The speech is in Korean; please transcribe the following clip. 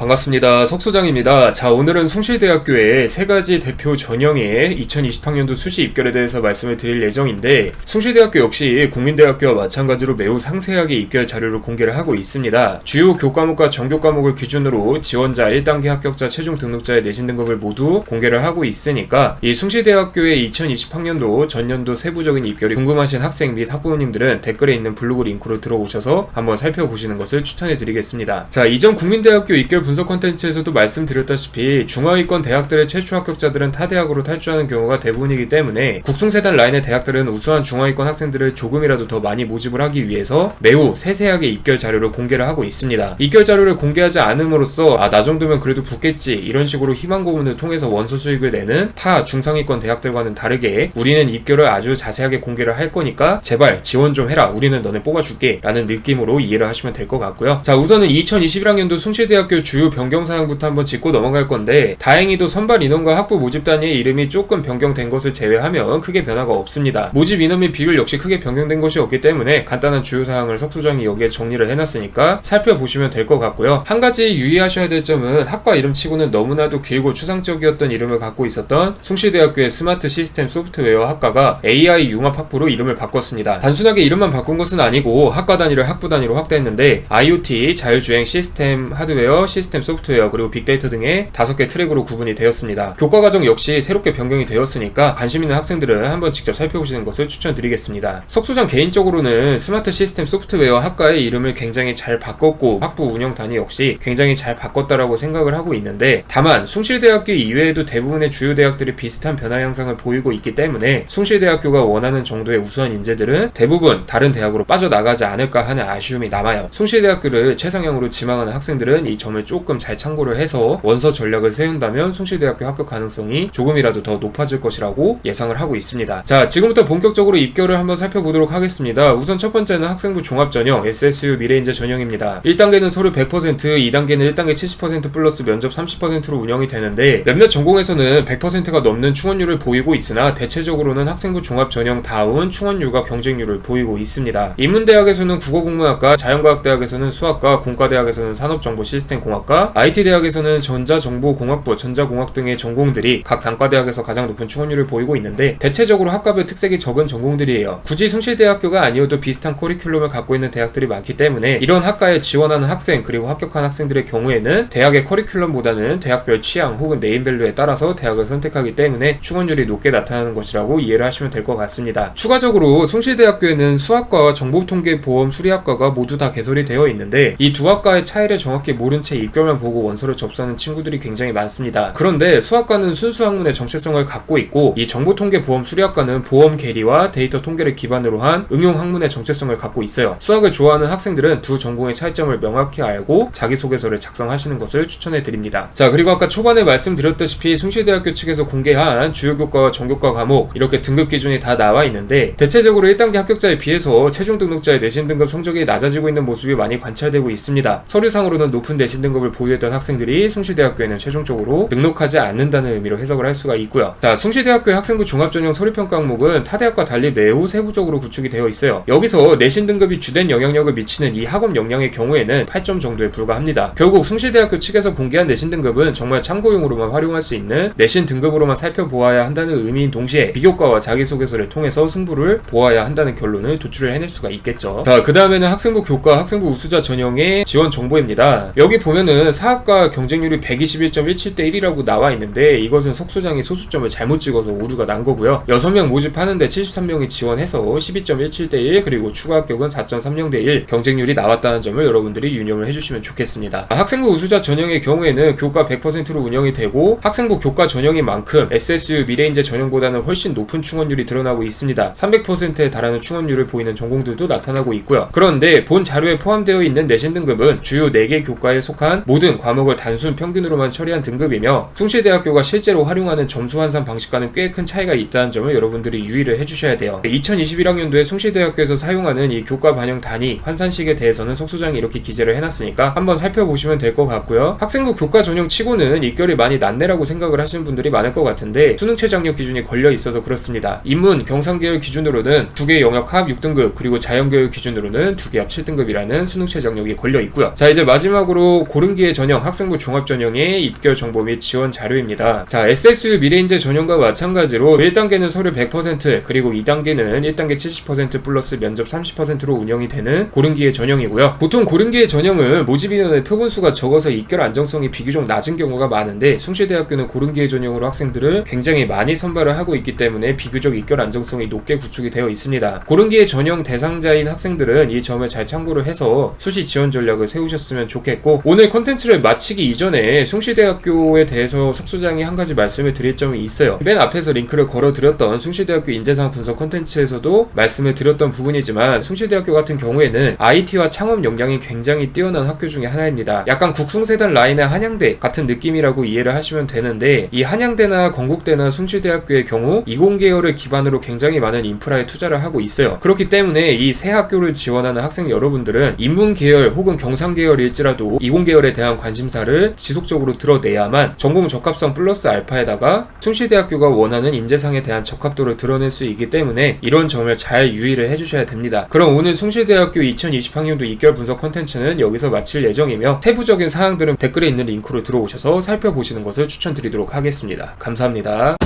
반갑습니다. 석소장입니다. 자, 오늘은 숭실대학교의 세 가지 대표 전형의 2020학년도 수시 입결에 대해서 말씀을 드릴 예정인데, 숭실대학교 역시 국민대학교와 마찬가지로 매우 상세하게 입결 자료를 공개를 하고 있습니다. 주요 교과목과 전교과목을 기준으로 지원자 1단계 합격자 최종 등록자의 내신 등급을 모두 공개를 하고 있으니까, 이 숭실대학교의 2020학년도 전년도 세부적인 입결이 궁금하신 학생 및 학부모님들은 댓글에 있는 블로그 링크로 들어오셔서 한번 살펴보시는 것을 추천해 드리겠습니다. 자, 이전 국민대학교 입결 분석 컨텐츠에서도 말씀드렸다시피 중하위권 대학들의 최초 합격자들은 타 대학으로 탈주하는 경우가 대부분이기 때문에 국승세단 라인의 대학들은 우수한 중하위권 학생들을 조금이라도 더 많이 모집을 하기 위해서 매우 세세하게 입결 자료를 공개를 하고 있습니다. 입결 자료를 공개하지 않음으로써 아 나 정도면 그래도 붙겠지 이런 식으로 희망 고문을 통해서 원서 수익을 내는 타 중상위권 대학들과는 다르게 우리는 입결을 아주 자세하게 공개를 할 거니까 제발 지원 좀 해라 우리는 너네 뽑아줄게 라는 느낌으로 이해를 하시면 될 것 같고요. 자 우선은 2021학년도 숭실대학교 주요 변경 사항부터 한번 짚고 넘어갈 건데 다행히도 선발 인원과 학부 모집 단위의 이름이 조금 변경된 것을 제외하면 크게 변화가 없습니다. 모집 인원및 비율 역시 크게 변경된 것이 없기 때문에 간단한 주요 사항을 석 소장이 여기에 정리를 해놨으니까 살펴보시면 될 것 같고요. 한 가지 유의하셔야 될 점은 학과 이름 치고는 너무나도 길고 추상적이었던 이름을 갖고 있었던 숭실대학교의 스마트 시스템 소프트웨어 학과가 AI 융합 학부로 이름을 바꿨습니다. 단순하게 이름만 바꾼 것은 아니고 학과 단위를 학부 단위로 확대했는데 IoT, 자율주행 시스템 하드웨어, 시스템 소프트웨어 그리고 빅데이터 등의 다섯 개 트랙으로 구분이 되었습니다. 교과 과정 역시 새롭게 변경이 되었으니까 관심 있는 학생들은 한번 직접 살펴보시는 것을 추천드리겠습니다. 석소장 개인적으로는 스마트 시스템 소프트웨어 학과의 이름을 굉장히 잘 바꿨고 학부 운영 단위 역시 굉장히 잘 바꿨다라고 생각을 하고 있는데 다만 숭실대학교 이외에도 대부분의 주요 대학들이 비슷한 변화 양상을 보이고 있기 때문에 숭실대학교가 원하는 정도의 우수한 인재들은 대부분 다른 대학으로 빠져나가지 않을까 하는 아쉬움이 남아요. 숭실대학교를 최상향으로 지망하는 학생들은 이 점을 조금 잘 참고를 해서 원서 전략을 세운다면 숭실대학교 합격 가능성이 조금이라도 더 높아질 것이라고 예상을 하고 있습니다. 자, 지금부터 본격적으로 입결을 한번 살펴보도록 하겠습니다. 우선 첫 번째는 학생부 종합전형 SSU 미래인재 전형입니다. 1단계는 서류 100%, 2단계는 1단계 70% 플러스 면접 30%로 운영이 되는데 몇몇 전공에서는 100%가 넘는 충원율을 보이고 있으나 대체적으로는 학생부 종합 전형 다운 충원율과 경쟁률을 보이고 있습니다. 인문대학에서는 국어국문학과, 자연과학대학에서는 수학과, 공과대학에서는 산업정보시스템공학 과, IT대학에서는 전자정보공학부, 전자공학 등의 전공들이 각 단과대학에서 가장 높은 충원율을 보이고 있는데 대체적으로 학과별 특색이 적은 전공들이에요. 굳이 숭실대학교가 아니어도 비슷한 커리큘럼을 갖고 있는 대학들이 많기 때문에 이런 학과에 지원하는 학생 그리고 합격한 학생들의 경우에는 대학의 커리큘럼보다는 대학별 취향 혹은 네임밸류에 따라서 대학을 선택하기 때문에 충원율이 높게 나타나는 것이라고 이해를 하시면 될 것 같습니다. 추가적으로 숭실대학교에는 수학과와 정보통계보험 수리학과가 모두 다 개설이 되어 있는데 이 두 학과의 차이를 정확히 모른 채 입결만 보고 원서를 접수하는 친구들이 굉장히 많습니다. 그런데 수학과는 순수 학문의 정체성을 갖고 있고 이 정보통계 보험 수리학과는 보험 계리와 데이터 통계를 기반으로 한 응용 학문의 정체성을 갖고 있어요. 수학을 좋아하는 학생들은 두 전공의 차이점을 명확히 알고 자기소개서를 작성하시는 것을 추천해 드립니다. 자 그리고 아까 초반에 말씀드렸다시피 숭실대학교 측에서 공개한 주요 교과와 전교과 과목 이렇게 등급 기준이 다 나와 있는데 대체적으로 1단계 합격자에 비해서 최종 등록자의 내신 등급 성적이 낮아지고 있는 모습이 많이 관찰되고 있습니다. 서류상으로는 높은 내신 등급 을 보유했던 학생들이 숭실대학교에는 최종적으로 등록하지 않는다는 의미로 해석을 할 수가 있고요. 자, 숭실대학교의 학생부 종합전형 서류평가 항목은 타 대학과 달리 매우 세부적으로 구축이 되어 있어요. 여기서 내신 등급이 주된 영향력을 미치는 이 학업 역량의 경우에는 8점 정도에 불과합니다. 결국 숭실대학교 측에서 공개한 내신 등급은 정말 참고용으로만 활용할 수 있는 내신 등급으로만 살펴보아야 한다는 의미인 동시에 비교과와 자기소개서를 통해서 승부를 보아야 한다는 결론을 도출을 해낼 수가 있겠죠. 자, 그 다음에는 학생부 교과, 학생부 우수자 전형의 지원 정보입니다. 여기 보면은 사학과 경쟁률이 121.17대 1이라고 나와 있는데 이것은 석 소장이 소수점을 잘못 찍어서 오류가 난 거고요. 6명 모집하는데 73명이 지원해서 12.17대 1 그리고 추가 합격은 4.30대 1 경쟁률이 나왔다는 점을 여러분들이 유념을 해주시면 좋겠습니다. 학생부 우수자 전형의 경우에는 교과 100%로 운영이 되고 학생부 교과 전형인 만큼 SSU 미래인재 전형보다는 훨씬 높은 충원율이 드러나고 있습니다. 300%에 달하는 충원율을 보이는 전공들도 나타나고 있고요. 그런데 본 자료에 포함되어 있는 내신 등급은 주요 4개 교과에 속한 모든 과목을 단순 평균으로만 처리한 등급이며 숭실대학교가 실제로 활용하는 점수 환산 방식과는 꽤 큰 차이가 있다는 점을 여러분들이 유의를 해주셔야 돼요. 2021학년도에 숭실대학교에서 사용하는 이 교과 반영 단위 환산식에 대해서는 석소장이 이렇게 기재를 해놨으니까 한번 살펴보시면 될 것 같고요. 학생부 교과 전형 치고는 입결이 많이 낮네라고 생각을 하시는 분들이 많을 것 같은데 수능 최장력 기준이 걸려 있어서 그렇습니다. 인문, 경상계열 기준으로는 두 개 영역 합 6등급 그리고 자연계열 기준으로는 두 개 합 7등급이라는 수능 최장력이 걸려 있고요. 자 이제 마지막으로 고른 고른기회 전형 학생부 종합 전형의 입결 정보 및 지원 자료입니다. 자, SSU 미래인재 전형과 마찬가지로 1단계는 서류 100% 그리고 2단계는 1단계 70% 플러스 면접 30%로 운영이 되는 고른기회 전형이고요. 보통 고른기회 전형은 모집 인원의 표본수가 적어서 입결 안정성이 비교적 낮은 경우가 많은데 숭실대학교는 고른기회 전형으로 학생들을 굉장히 많이 선발을 하고 있기 때문에 비교적 입결 안정성이 높게 구축이 되어 있습니다. 고른기회 전형 대상자인 학생들은 이 점을 잘 참고를 해서 수시 지원 전략을 세우셨으면 좋겠고 오늘 컨 텐츠를 마치기 이전에 숭실대학교에 대해서 석소장이 한 가지 말씀을 드릴 점이 있어요. 맨 앞에서 링크를 걸어드렸던 숭실대학교 인재상 분석 컨텐츠에서도 말씀을 드렸던 부분이지만 숭실대학교 같은 경우에는 IT와 창업 역량이 굉장히 뛰어난 학교 중에 하나입니다. 약간 국숭세단 라인의 한양대 같은 느낌이라고 이해를 하시면 되는데 이 한양대나 건국대나 숭실대학교의 경우 이공계열을 기반으로 굉장히 많은 인프라에 투자를 하고 있어요. 그렇기 때문에 이세 학교를 지원하는 학생 여러분들은 인문계열 혹은 경상계열일지라도 이공계열 에 대한 관심사를 지속적으로 드러내야만 전공 적합성 플러스 알파에다가 숭실대학교가 원하는 인재상에 대한 적합도를 드러낼 수 있기 때문에 이런 점을 잘 유의를 해주셔야 됩니다. 그럼 오늘 숭실대학교 2020학년도 입결 분석 컨텐츠는 여기서 마칠 예정이며 세부적인 사항들은 댓글에 있는 링크로 들어오셔서 살펴보시는 것을 추천드리도록 하겠습니다. 감사합니다.